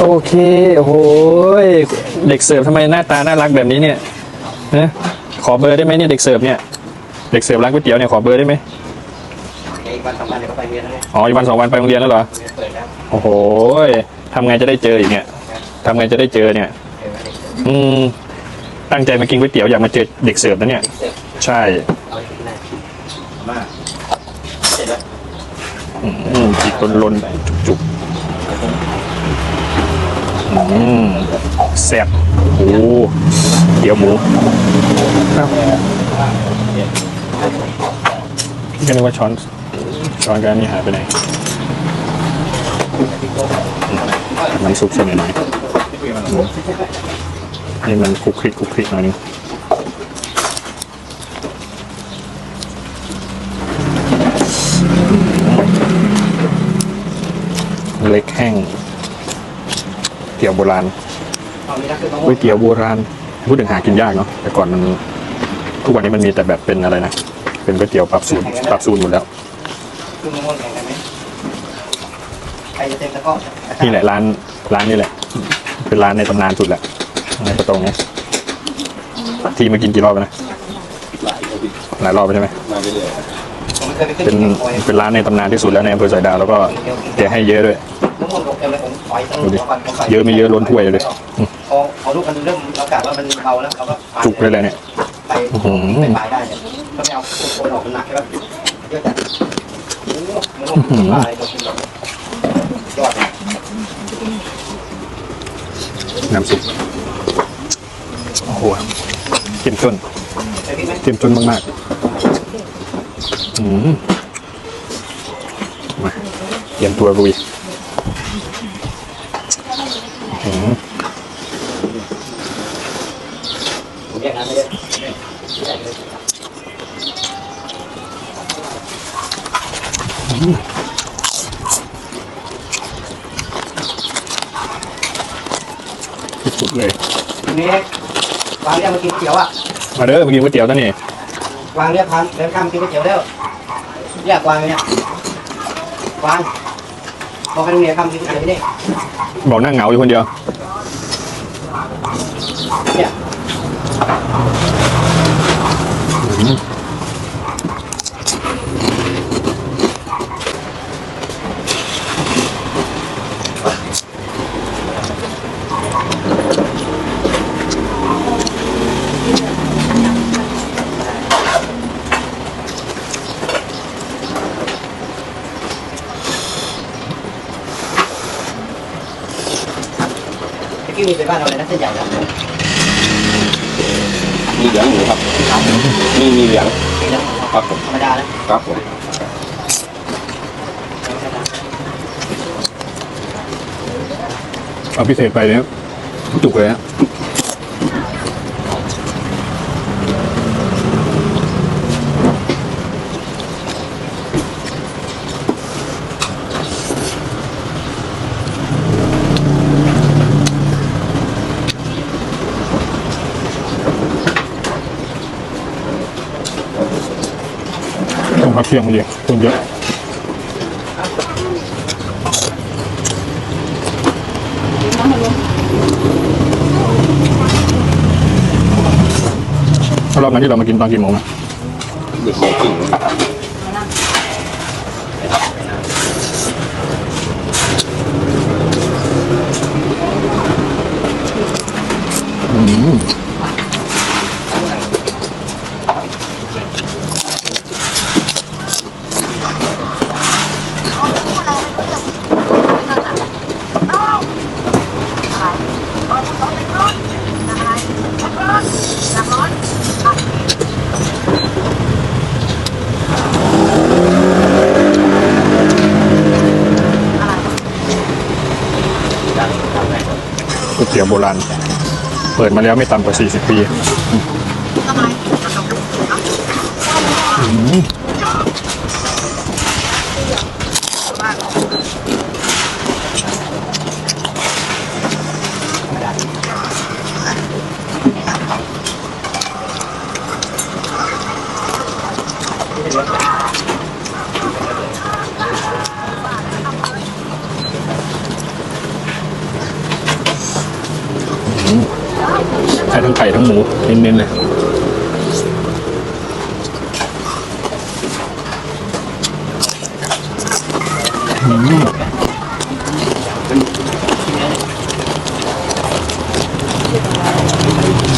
โอเคโอ้โหยเด็กเสิร์ฟทำไมหน้าตาน่ารักแบบนี้เนี่ยนะขอเบอร์ได้ไหมเนี่ยเด็กเสิร์ฟเนี่ยเด็กเสิร์ฟร้านก๋วยเตี๋ยวเนี่ยขอเบอร์ได้ไหมอีกวันสองวันเดี๋ยวก็ไปเรียนแล้วเนี่ยอ๋ออีกวันสองวันไปโรงเรียนแล้วเหรอเรียนเปิดแล้วโอ้โหยทำไงจะได้เจออีกเนี่ยทำไงจะได้เจอเนี่ยเดี๋ยวมาเด็กอืม ตั้งใจมากินก๋วยเตี๋ยวอยากมาเจอเด็กเสิร์ฟนะเนี่ย เสร็จใช่ เอาที่ไหนมาเสร็จแล้ว อืมจิกลนๆจุกๆ อืมแซ่บโอ้เตี๋ยวหมูอ้าวพี่ก็นึกว่าช้อนช้อนกันนี่หายไปไหนน้ำซุปใส่หน่อยๆอืมนี่มันคลุกคลิกคลุกคลิกหน่อยนึงเล็กแห้ง เตี๋ยวโบราณเอามีนักขึ้นมาก๋วยเตี๋ยวโบราณพูดถึงหากินยากเนาะแต่ก่อนมันทุกวันนี้มันมีแต่แบบเป็นอะไรนะเป็นก๋วยเตี๋ยวปรับสูตรปรับสูตรหมดแล้วขึ้นมาม่วนแข่งกันไหมใครจะเต็มตะก้อนี่แหละร้านร้านนี่แหละ เป็นร้านในตำนานสุดแหละในประตงเนี้ยทีมากินกี่รอบแล้วนะหลายรอบแล้วใช่ไหมผมไม่เคยไปขึ้นเป็นแข่งคอยเป็นร้านในตำนานที่สุดแล้วในอำเภอสายดาวแล้วก็แกให้เยอะด้วย ดูดิวันผมปล่เยอะไม่เยอะล้นถ้วยเลย พอพอลูกมันเริ่มเรากะว่ามันเบาแล้วเราก็ไปจุกเลยแหละเนี่ย ไปอื้อหือ ไปปลายได้เนี่ยก็ไม่เอาโคนออกมันหนักใช่ปะเยอะจัดโอ้โหมันลงปลายตัวกินแบบยอดเลยน้ำซุปโอ้โหเข้มข้นเคยกินไหมเข้มข้นมากๆอืมมาเตรียมตัวลุยอืม ผมแยกน้ำไม่ได้ สุดๆเลยเมฆวางเรียกมากินเตี๋ยวอะมาเด้อมากินก๋วยเตี๋ยวนั่นนี่วางเรียกพันเดินข้ามกินก๋วยเตี๋ยวแล้วเรียกวางเลยเนี่ย วาง บอกให้ลุงเนี่ยข้ามกินก๋วยเตี๋ยวที่นี่บอกนั่งเหงาอยู่คนเดียวเนี่ย กี้มีไปบ้านเราเลยนะเส้นใหญ่นะมีเหลืองหมูครับ มีมีเหลืองนี่นะครับผม ธรรมดานะครับผมเอาพิเศษไปเนี่ยจุกเลยฮะ เที่ยงมาดิคนเยอะรอบนั้นที่เรามากินตอนกี่โมงนะเด็กโมงครึ่งก๋ว ตี๋ยวโบราณ เปิดมาแล้วไม่ต่ำกว่า 40 ปี ให้ทั้งไก่ทั้งหมูเน้นๆเลย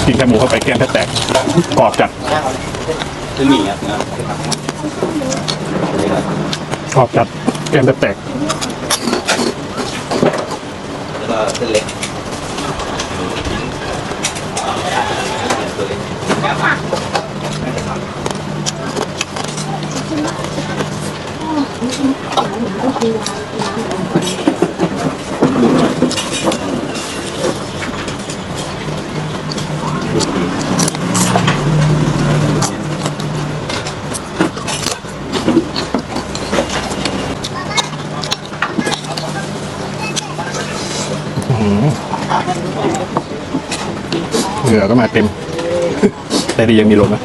กินแค่หมูเข้าไปแก้มแทบแตกกรอบจัดซึ่งมีอะนะกรอบจัดแก้มแทบแตกแล้วก็เส้นเล็ก เหงื่อก็มาเต็ม แต่ดียังมีลมนะ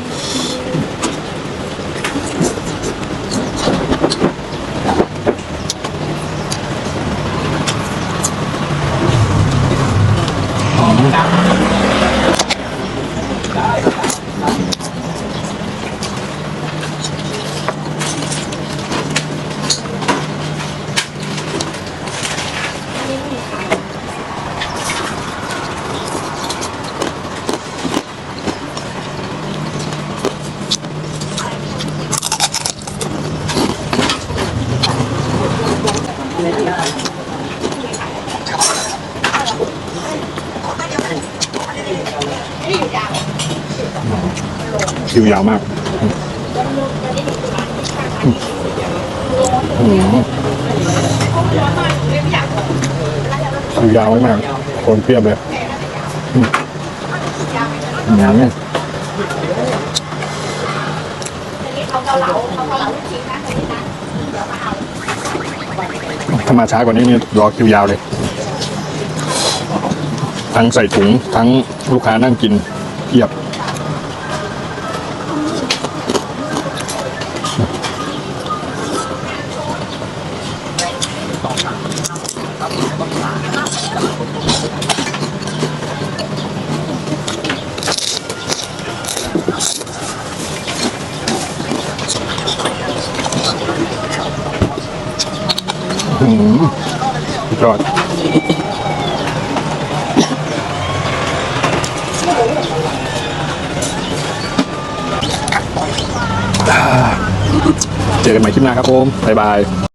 คิวยาวมากคิวยาวมากคนเปรียบเลยอืมอืม ถ้ามาช้ากว่านี้นี่รอคิวยาวเลย ทั้งใส่ถุงทั้งลูกค้านั่งกินเพียบ ยอดเจอกันใหม่คลิปหน้าครับผม บ๊ายบาย